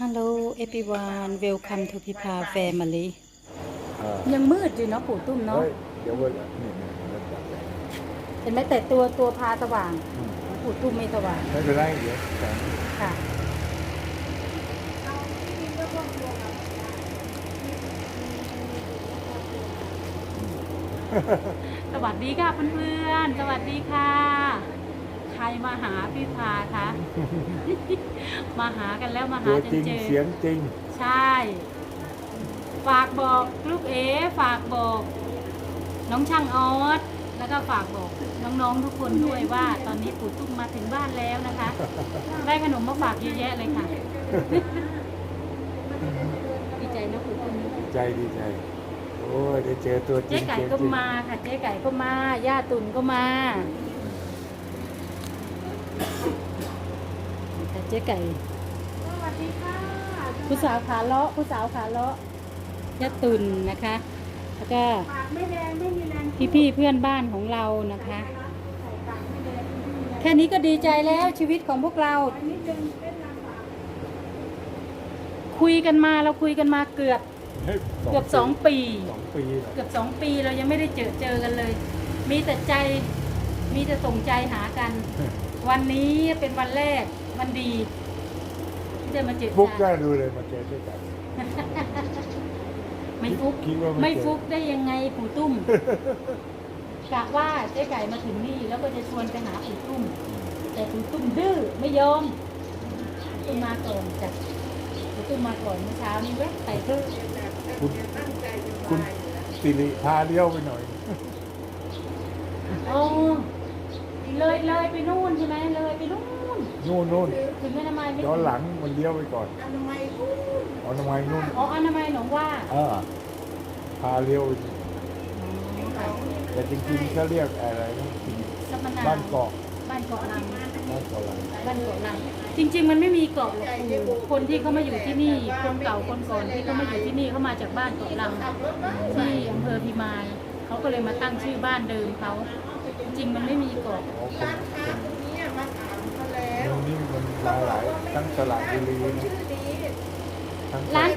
Hello everyone welcome to Pipa Family เออยังมืดอยู่เนาะปู่ตุ้มเนาะเฮ้ยเดี๋ยวเว้ยนี่นี่เริ่มจับแล้วเห็นไหมแต่ตัวตัวพาสว่างอืมปู่ตุ้มไม่สว่าง ไม่เป็นไรเดี๋ยวแต่ค่ะสวัสดีค่ะเพื่อนๆ สวัสดีค่ะใค รมาหาพี่พาคะ มาหากันแล้วมาหาตัวจจรินงเจอ เสียงจริง ใช่ ฝากบอกลูกเอ๋ฝากบอก น้องช่างออสแล้วก็ฝากบอกน้องๆทุกคนด้วยว่า ตอนนี้ปู่ตุ้มมาถึงบ้านแล้วนะคะ ได้ขนมมาฝากเยอะแยะเลยค่ะ ดีใจนะปู่ตุ้มดีใจดีใจ โอ้ยได้เจอตัวจริเจ๊งไก่เสียงก็จริงมาค่ะ เจ๊ไก่ก็มา ย่าตุนก็มาแต่ เจ๊ไก่ สวัสดีค่ะผู้สาวขาเลาะผู้สาวขาเลาะย่าตุนนะคะ แล้วก็ปากไม่แดงไม่มีแรงพี่ๆเพื่อนบ้านของเรานะคะ ใส่ปากไม่แดงไม่มีแรงแค่นี้ก็ดีใจแล้วชีวิตของพวกเรา อันนี้เป็นเป็นลำบากคุยกันมาเราคุยกันมาเกือบฮ้ยเกือบสองปี สองปีเหรอเกือบสองปีเรายังไม่ได้เจอเจอกันเลย มีแต่ใจมีแต่ส่งใจหากัน วันนี้เป็นวันแรก วันดีที่ได้มาเจอฟุกได้กันดูเลยมาเจอด้วยกัน ไม่ฟุกคิดว่าไม่เจอฟุกได้ยังไงปู่ตุ้มกะว่าเจ๊ไก่มาถึงนี่แล้วก็จะชวนไปหาปู่ตุ้ม แต่ปู่ตุ้มดื้อไม่ยอมปู่ตุ้มมาก่อนจ้ะปู่ตุ้มมาก่อนเมื่อเช้านี้แวะไปเถอะคุณคุณสิริพาเลี้ยวไปหน่อย อ๋อเลยเลยไปนู่นใช่ไหมเลยไปนู่ นนู่นนู่นถึงอนามัยไม่ย้อนหลังมันเลี้ยวไปก่อนอนามัยพูดเอาทำไมยนู่นอ๋ออนามัยหนองว่าเออพาเลี้ยวไปอ๋อค่ะแต่จริงๆก็เรียกอะไรนะสัมมนาบ้านเกาะบ้านเกาะลังบ้านเกาะหลังบ้านเกาะลังจริง ๆ มันไม่มีเกาะหรอกปู่คนที่เขามาอยู่ที่นี่ คนเก่าคนก่อนที่เขามาอยู่ที่นี่เขามาจากบ้านเกาะลังที่อำเภอพิมายเขาก็เลยมาตั้งชื่อบ้านเดิมเขาจริงๆมันไม่มีเกาะ หลายหลายทั้งตลาดบุรีนะชื่อดีทั้งร้าน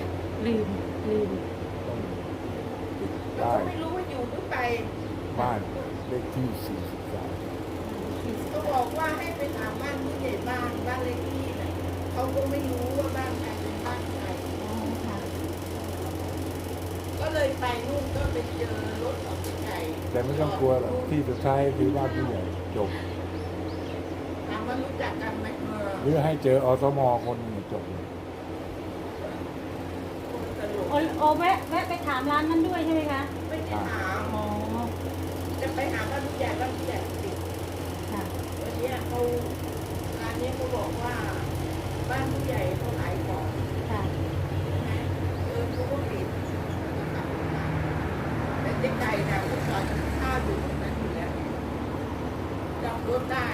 ลืมลืมเราได้ก็ไม่รู้ว่าอยู่หรือไปบ้านเลขที่43เขาบอกว่าให้ไปถามบ้านผู้ใหญ่บ้านบ้านเลขที่น่ะเขาก็ไม่รู้ว่าบ้านใครเป็นบ้านใครอ๋อค่ะก็เลยไปนู่นก็ไปเจอรถของไก่แต่ไม่ต้องกลัวหรอกที่สุดท้ายคือบ้านผู้ใหญ่จบถามว่ารู้จักกันไหมเออ หรือให้เจออสมคนหนึ่งจบเลยคนตลกโอโอแวะแวะไปถามร้านนั้นด้วยใช่ไหมคะไม่ได้ถามอ๋อจะไปหาบ้านผู้ใหญ่บ้านผู้ใหญ่ติดค่ะวันเนี้ยเขาร้านเนี้ยเขาบอกว่าบ้านผู้ใหญ่เขาขายของค่ะนะเออเขาก็ปิดแต่เจ๊ไก่นะเขาจอดข้าวอยู่ตรงนั้นอยู่แล้วจำรถได้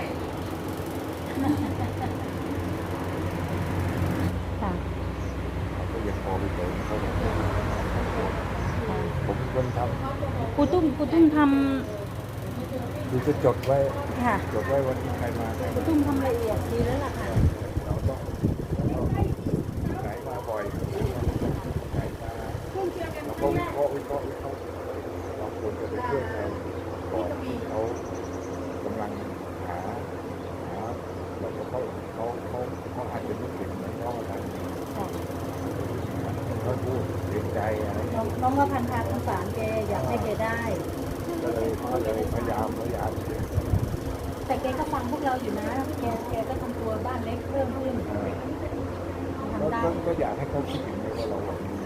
ค่ะ เขาก็ยังพอไป เจอเขาบอกค่ะผมเป็นคนทกูตุ้มกูตุ้มทำคือจะจดไว้ำค่ะจดไว้วันนี้ใครมาใครกูมาตุ้มทำละเอียดดีแล้วล่ะค่ะ เราต้องไหนมาบ่อยไหนมาเราก็วิเคราะห์วิเคราะห์วิเคราะห์เราควรจะไปช่วยเขาก่อนที่เขากำลังหาหาแล้วก็เขาเขาเขาเขาอาจจะไม่เก่งเหมือนเราอะไรค่ะ เขาพูดเกรงใจอะไรน้องน้องว่าพันธาสงสารแกอยากให้แกได้ ก็เลยก็เลยพยายามพยายามแต่แกก็ฟังพวกเราอยู่นะแกแกก็ทำตัวบ้านเล็กเพิ่มขึ้นแล้วทำได้ก็ก็อยากให้เขาคิดถึงในว่าเราแบบนี้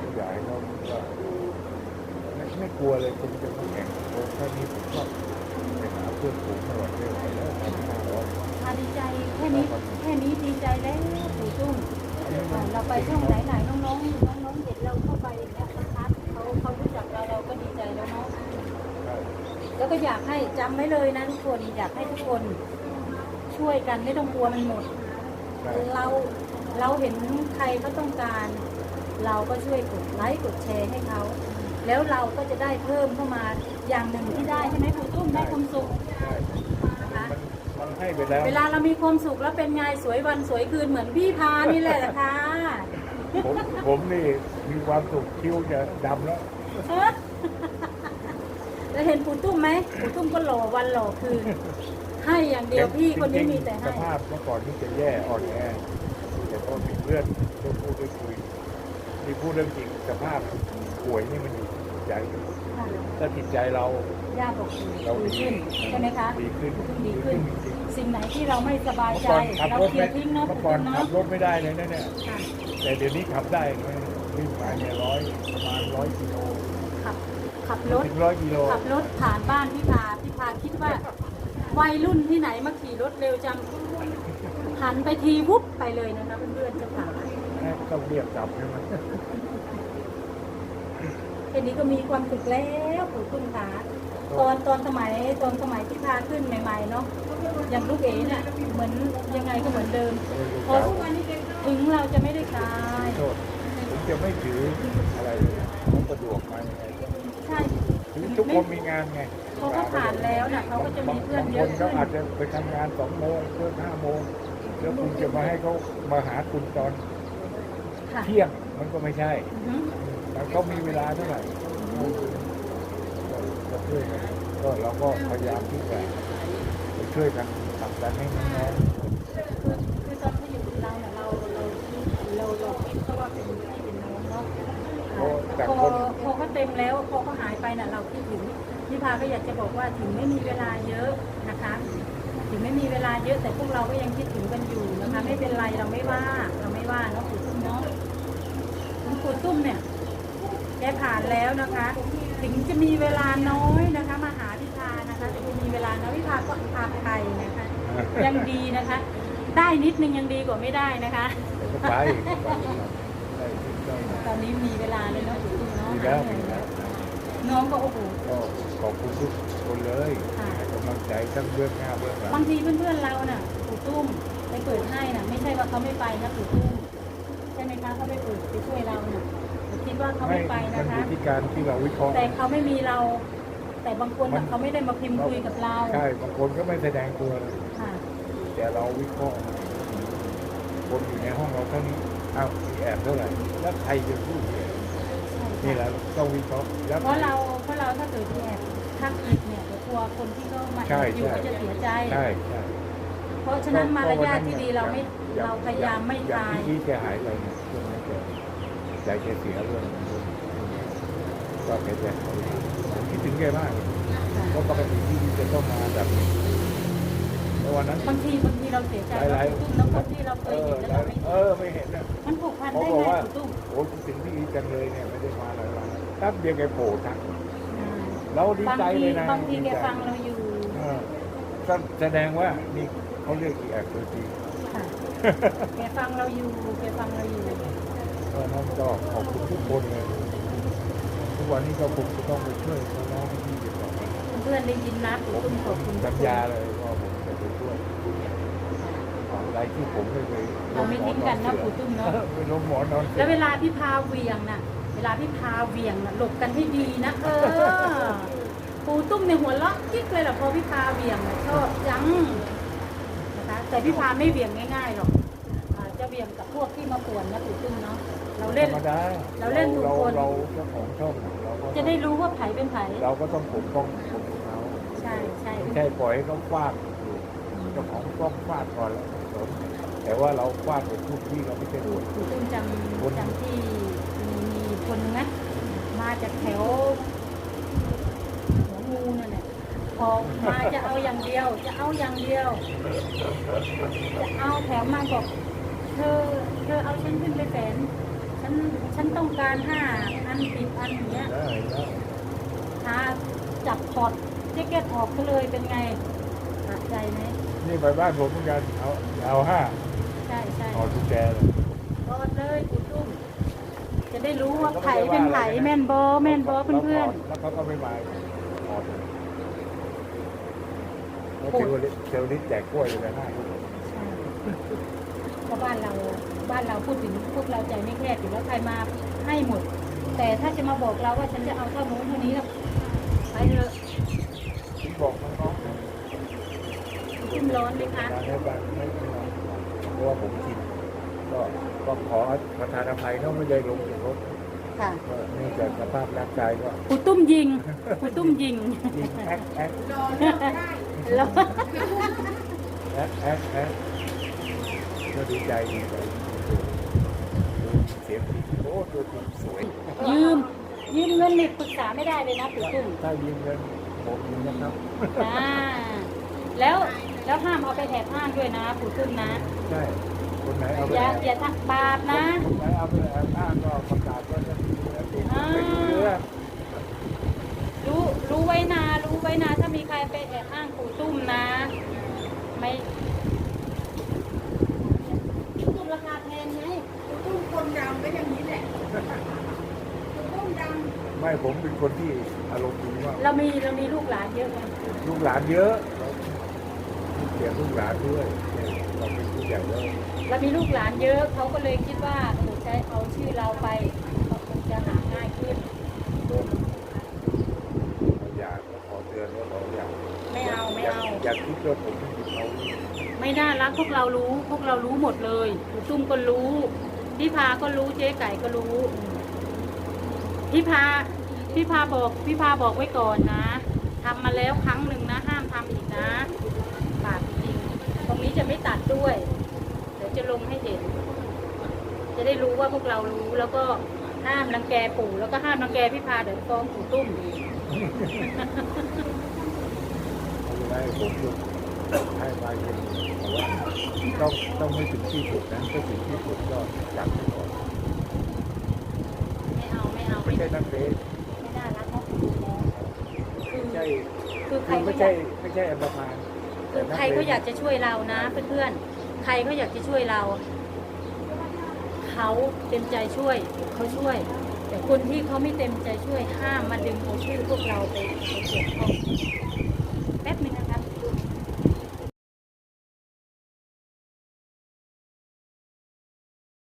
ก็อยากให้เขาว่าไม่ไม่กลัวเลยคนจะมาแข่งโอ้แค่นี้ผมก็ไปหาเพื่อนผมไม่ไหวไม่ไหวแล้วทำห้าร้อยอาดีใจแค่นี้แค่นี้ดีใจแล้วปู่ตุ้มอ่า เราไปช่องไหนไหนๆน้องๆน้องๆเห็นเราเข้าไปเนี่ยชัดๆเขาเขารู้จักเราเราก็ดีใจแล้วเนาะแล้วก็อยากให้จำไว้เลยนะทุกคนอยากให้ทุกคนช่วยกันไม่ต้องกลัวมันหมดใช่เราเราเห็นใครเขาต้องการ เราก็ช่วยกดไลค์กดแชร์ให้เขาแล้วเราก็จะได้เพิ่มเข้ามาอย่างหนึ่งที่ได้ใช่ไหมครูตุ้มได้ความสุข ใช่นะคะมันมันมันให้ไปแล้ว เวลาเรามีความสุขแล้วเป็นไงสวยวันสวยคืนเหมือนพี่พานี่แหละนะคะผมผมนี่มีความสุขคิ้วจะดำแล้ว แล้วเห็นปู่ตุ้มไหมปู่ตุ้มก็หล่อวันหล่อคืน ให้อย่างเดียวพี่คนนี้มีแต่สให้ภาพเมื่อก่อนนี่จะแย่อ่อนแอแต่พอมีเพื่อนได้พูดได้คุยมีพูดเรื่องจริงสภาพป่วยนี่มันอยู่ที่จิตใจถ้าจิตใจเราย่าบอกดีเราดีดีขึ้นใช่ไหมคะดีขึ้นดีขึ้นจริง สิ่งไหนที่เราไม่สบายเมื่อใจ ก่อนขับเรารถเคลีไม่ยร์ทิ้งเนาะเมื่อปู่ก่อนตุ้มขับเนาะรถไม่ได้เลยนะเนี่ย ค่ะแต่เดี๋ยวนี้ขับได้นะวิ่งมาเนี่ยร้อยประมาณร้อยกิโลขับขับรถ ถึงร้อยกิโลขับรถผ่านบ้านพี่พาพี่พาคิดว่า วัยรุ่นที่ไหนมาขี่รถเร็วจังหันไปทีวุบไปเลยนะคะเพื่อนๆเจ้าค่ะต้องเรียกกลับใช่ไหมแค่นี้ก็มีความสุขแล้วปู่ตุ้มขา ตอนตอนสมัยตอนสมัยที่พาขึ้นใหม่ๆเนาะอย่างลูกเอ๋เนี่ยเหมือนยังไงก็เหมือนเดิมพอถึงเราจะไม่ได้ตายโทษผมจะไม่ถืออะไรเลยผมสะดวกมายังไงใช่ถือทุกคนมีงานไงเขาก็ผ่านแล้วน่ะเขาก็จะมีเพื่อนเยอะบางคนขึ้เขานอาจจะไปทำงานสองโมงเพื่อห้าโมงแล้วคุณจะมาให้เขามาหาคุณตอนค่ะเที่ยงมันก็ไม่ใช่อือฮึแต่เขามีเวลาเท่าไหร่ก็ ช่วยกันก็เราก็พยายามที่จะไปช่วยกันทำกันให้น้องคือตอนที่อยู่กับเราเนี่ยเราเราเราเราคิดก็ว่าเป็นพี่เป็นน้องเนาะพอพอเขาเต็มแล้วพอเขาหายไปน่ะเราคิดถึงพี่พาก็อยากจะบอกว่าถึงไม่มีเวลาเยอะนะคะ ถึงไม่มีเวลาเยอะแต่พวกเราก็ยังคิดถึงกันอยู่นะคะไม่เป็นไรเราไม่ว่าเราไม่ว่าเนาะปู่ตุ้มเนาะคุณตุ้มเนี่ยแกผ่านแล้วนะคะ ถึงจะมีเวลาน้อยนะคะมาหาพิพานะคะถึงจะมีเวลาน้อยพิพาก็พาไปนะคะ ยังดีนะคะ ได้นิดนึงยังดีกว่าไม่ได้นะคะ ไปตอนนี้มีเวลาเลยเนาะปู่ตุ้มเนาะดีแล้วดีแล้วน้องก็โอ้โหก็ขอบคุณทุกคนเลยค่ะให้กำลังใจทั้งเบื้องหน้าเบื้องหลังบางทีเพื่อนๆเราน่ะปู่ตุ้มไปเปิดให้น่ะไม่ใช่ว่าเขาไม่ไปนะปู่ตุ้มใช่ไหมคะเขาไปเปิดไปช่วยเราน่ะ ดว่าเขาไม่ไปมันะนอคะยู่ที่การที่เราวิเคราะห์ แต่เขาไม่มีเรา แต่บางคนน่ะเขาไม่ได้มาพิมพ์คุยกับเราใช่บางคนก็ไม่แสดงตัวเลย ค่ะ แต่เราวิเคราะห์คนอยู่ในห้องเราเท่านี้อ้าวมีแอบเท่าไหร่แล้วใครจะพูดเนี่ยนี่แหละต้องวิเคราะห์แล้ว เพราะเราเพราะเราถ้าเกิดแอบทักอีกเนี่ยเดี๋ยวกลัวคนที่เขามาใช่อยู่ใช่ ก็จะเสียใจ ใช่ใช่เพราะฉะนั้นมารยาทที่ดีเราไม่เราพยายามไม่อย่าทางยที่แกหายไปเนี่ยช่วงนั้นแก ใจแกเสียเรื่องก็แกจะผมคิดถึงแกมากเพราะปกติที่จะต้องมาแบบนี้แล้ววันนั้นบางทีบางทีเราเสียใจหลายว่าหลายคุณตุ้มแล้วคนที่เราเคเอยอเห็นแล้วเราไม่เออไม่เห็นนะมันผูกพันเขาได้บอกไงว่าคุณตุ้มโอ้คิดถึงที่จังเลยเนี่ยไม่ได้มาหลายวันแป๊บเดียวแกโผล่ทักอ่าเราดีบางใจทีเลยนะบางทีดีแกใจฟังเราอยู่เออก็แสดงว่านี่เขาเรียกอีแอบตัวจริงค่ะแกฟังเราอยู่แกฟังเราอยู่ เพราะนั้นก็ขอบคุณทุกคนเลยทุกวันนี้ก็ผมจะต้องไปช่วยน้องที่เด็กต่อไปเพื่อนได้ยินนะผมขอบคุณสัญญาเลยว่าผมจะไปช่วยอะไรที่ผมไม่เคยเราไม่ทิ้งกันนะคุณตุ้มเนาะไปล้มหมอนอนแล้วเวลาพี่พาเวียงน่ะ เวลาพี่พาเวียงน่ะหลบกันให้ดีนะเออปูตุ้มในหัวเราะกิ๊กเลยแหละพอพี่พาเวียงน่ะชอบจังนะคะแต่พี่พาไม่เวียงง่ายๆหรอกจะเวียงกับพวกที่มาป่วนนะปูตุ้มเนาะ เราเล่น ธรรมดาเราเล่นทุกคน เราเจ้าของช่องเราก็จะได้รู้ว่าไผเป็นไผเราก็ต้องปกป้องคนของเขาใช่ใช่ไม่ใช่ปล่อยให้เขาฟาดอยู่เจ้าของต้องฟาดก่อนแล้วสนแต่ว่าเราฟาดไปทุกที่เราไม่ใช่โดนปูตุ้มจำจำที่มีมีคนนึงนะมาจากแถวหัวงูนั่นแหละพอมาจะเอาอย่างเดียว จะเอาอย่างเดียว จะเอาแถวมาบอกเธอเธอเอาฉันขึ้นไปแฝน ฉันฉันต้องการห้าอันสิบอันอย่างเงี้ยได้ได้หาจับถอดแจ็คเก็ตออกก็เลยเป็นไงหนักใจไหมนี่ไปบ้านผมเหมือนกันเอาเอาห้าใช่ใช่เอาทุกแจเลยถอดเลยคุณตุ้มจะได้รู้ว่าไผเป็นไผแม่นบอแม่นบอเพื่อนแล้วเขาก็ไม่มาถอดเลยแล้วเทวลิเทวลิแจกกล้วยเลยนะๆใช่เพราะบ้านเรา บ้านเราพูดถึงพวกเราใจไม่แคบอยู่แล้วใครมาให้หมด แต่ถ้าจะมาบอกเราว่าฉันจะเอาเท่านู้นเท่านี้นะไปเถอะผมบอกน้องๆนะคุณตุ้มร้อนไหมคะทานให้บ้างไม่ไม่ร้อนเพราะว่าผมชินก็ก็ขอประทานอภัยเนาะไม่ได้ลงจากรถค่ะก็เนื่องจากสภาพร่างกายก็ครูตุ้มยิงครูตุ้มยิงยิงแอ๊กแอ๊กรอเลือกได้แล้วแอ๊กแอ๊กแอ๊กก็ดีใจดีใจเสียงดี โอ้ตัวจริงสวยยืม ยืมเงินนี่ปรึกษาไม่ได้เลยนะครูตุ้มถ้ายืมเงินผมยืมนะครับจ้าแล้วแล้วห้ามเอาไปแถบห้างด้วยนะครูตุ้มนะใช่คนไหนเอาไปอย่าแอบอย่าทำบาปนะคนไหนเอาไปแอบอ้างก็ประกาศว่าจะมีแล้วติดไม่รู้เรื่องรู้รู้ไว้นา รู้ไว้นา ถ้ามีใครไปแอบอ้างปู่ตุ้มนะ ไม่ตุ้มราคาแพงไง คุณตุ้มคนดำก็อย่างนี้แหละคุณตุ้มด ไม่ผมเป็นคนที่อารมณ์ดีมากเรามีเรามีลูกหลานเยอะไงลูกหลานเยอะเสียลูกหลานด้วยเนี่ยเราเป็นผู้ใหญ่แล้วเรามีลูกหลานเยอะเขาก็เลยคิดว่าเออใช้เอาชื่อเราไปก็คงจะหาง่ายขึ้นเราอยากขอเตือนว่าเราอยากไม่เอาไม่เอาอยากคิดว่าผมเป็นเขาไม่น่ารักพวกเรารู้พวกเรารู้หมดเลยปู่ตุ้มก็รู้พี่พาก็รู้เจ๊ไก่ก็รู้ พี่พาพี่พาบอกพี่พาบอกไว้ก่อนนะทำมาแล้วครั้งหนึ่งนะ ห้ามทำอีกนะบาปจริง ตรงนี้จะไม่ตัดด้วยเดี๋ยวจะลงให้เห็น จะได้รู้ว่าพวกเรารู้แล้วก็ห้ามรังแกปู่แล้วก็ห้ามรังแกพี่พาเดี๋ยวฟ้องปู่ตุ้มได้ผมให้ไปเป็นแต่ว่าต้องต้องไม่ถึงที่สุดนั้นถ้าถึงที่สุดก็จับไปก่อน ไม่เอาไม่เอา ไม่ ไม่ ใช่นักเลงไม่น่ารักเนาะปู่แล้วคือไม่ใช่คือใครคือก็ไม่อใช่ยากไม่ใช่อันประมาณคือใครก็อยากจะช่วยเรานะเพื่อนๆ ใครก็อยากจะช่วยเรา เขาเต็มใจช่วยเขาช่วย แต่คนที่เขาไม่เต็มใจช่วยห้ามมาดึงเอาชื่อพวกเราไปไปเกี่ยวข้อง